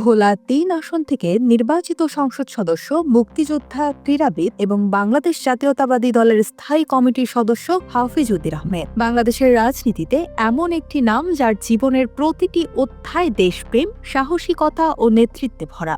ভোলা তিন আসন থেকে নির্বাচিত সংসদ সদস্য, মুক্তিযোদ্ধা, ক্রীড়াবিদ এবং বাংলাদেশ জাতীয়তাবাদী দলের স্থায়ী কমিটির সদস্য হাফিজ উদ্দিন আহমেদ। বাংলাদেশের রাজনীতিতে এমন একটি নাম যার জীবনের প্রতিটি অধ্যায় দেশপ্রেম, সাহসিকতা ও নেতৃত্বে ভরা।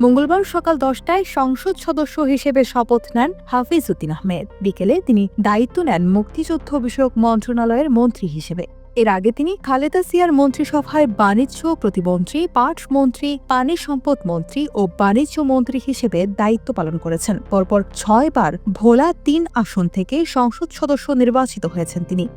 মঙ্গলবার সকাল দশটায় সংসদ সদস্য হিসেবে শপথ নেন হাফিজ উদ্দিন আহমেদ। বিকেলে তিনি দায়িত্ব নেন মুক্তিযুদ্ধ বিষয়ক মন্ত্রণালয়ের মন্ত্রী হিসেবে। এর আগে তিনি খালেদা সিয়ার মন্ত্রিসভায় বাণিজ্য প্রতিমন্ত্রী পাট মন্ত্রী পানি সম্পদ মন্ত্রী ও বাণিজ্য মন্ত্রী হিসেবে দায়িত্ব পালন করেছেন। পরপর ছয়বার ভোলা তিন আসন থেকে সংসদ সদস্য নির্বাচিত হয়েছেন তিনি।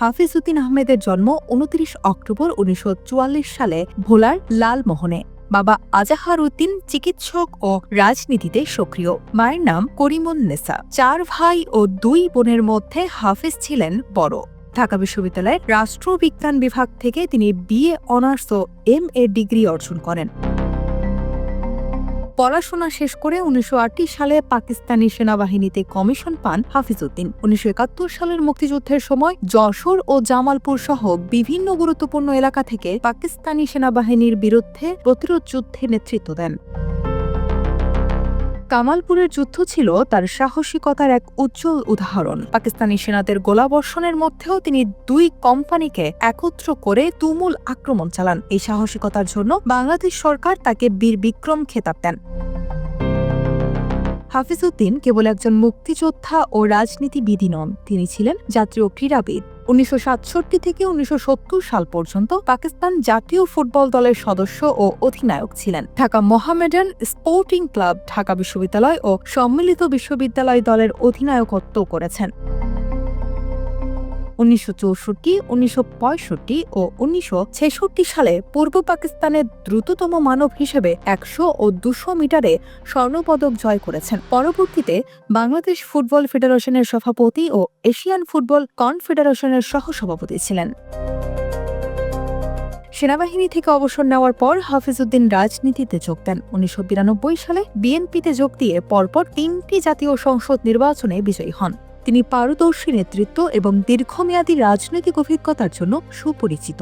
হাফিজ উদ্দিন আহমেদের জন্ম উনত্রিশ অক্টোবর উনিশশো চুয়াল্লিশ সালে ভোলার লালমোহনে। বাবা আজাহার উদ্দিন চিকিৎসক ও রাজনীতিতে সক্রিয়। মায়ের নাম করিমুন নেসা চার ভাই ও দুই বোনের মধ্যে হাফিজ ছিলেন বড়। ঢাকা বিশ্ববিদ্যালয়ের রাষ্ট্রবিজ্ঞান বিভাগ থেকে তিনি বিএ অনার্স ও এম এ ডিগ্রি অর্জন করেন। পড়াশোনা শেষ করে উনিশশো সালে পাকিস্তানি সেনাবাহিনীতে কমিশন পান হাফিজউদ্দিন। উনিশশো একাত্তর সালের মুক্তিযুদ্ধের সময় যশোর ও জামালপুর সহ বিভিন্ন গুরুত্বপূর্ণ এলাকা থেকে পাকিস্তানি সেনাবাহিনীর বিরুদ্ধে প্রতিরোধ যুদ্ধে নেতৃত্ব দেন। কামালপুরের যুদ্ধ ছিল তার সাহসিকতার এক উজ্জ্বল উদাহরণ। পাকিস্তানি সেনাদের গোলাবর্ষণের মধ্যেও তিনি দুই কোম্পানিকে একত্র করে তুমুল আক্রমণ চালান। এই সাহসিকতার জন্য বাংলাদেশ সরকার তাকে বীর বিক্রম খেতাব দেন। হাফিজউদ্দিন কেবল একজন মুক্তিযোদ্ধা ও রাজনীতিবিদই নন, তিনি ছিলেন জাতীয় ক্রীড়াবিদ। উনিশশো সাতষট্টি থেকে উনিশশো সত্তর সাল পর্যন্ত পাকিস্তান জাতীয় ফুটবল দলের সদস্য ও অধিনায়ক ছিলেন। ঢাকা মোহামেডান স্পোর্টিং ক্লাব, ঢাকা বিশ্ববিদ্যালয় ও সম্মিলিত বিশ্ববিদ্যালয় দলের অধিনায়কত্ব করেছেন। উনিশশো চৌষট্টি, উনিশশো পঁয়ষট্টি ও উনিশশো ছেষট্টি সালে পূর্ব পাকিস্তানের দ্রুততম মানব হিসেবে একশো ও দুশো মিটারে স্বর্ণপদক জয় করেছেন। পরবর্তীতে বাংলাদেশ ফুটবল ফেডারেশনের সভাপতি ও এশিয়ান ফুটবল কনফেডারেশনের সহসভাপতি ছিলেন। সেনাবাহিনী থেকে অবসর নেওয়ার পর হাফিজউদ্দিন রাজনীতিতে যোগ দেন। উনিশশো বিরানব্বই সালে বিএনপিতে যোগ দিয়ে পরপর তিনটি জাতীয় সংসদ নির্বাচনে বিজয়ী হন। তিনি পারদর্শী নেতৃত্ব এবং দীর্ঘমেয়াদী রাজনৈতিক অভিজ্ঞতার জন্য সুপরিচিত।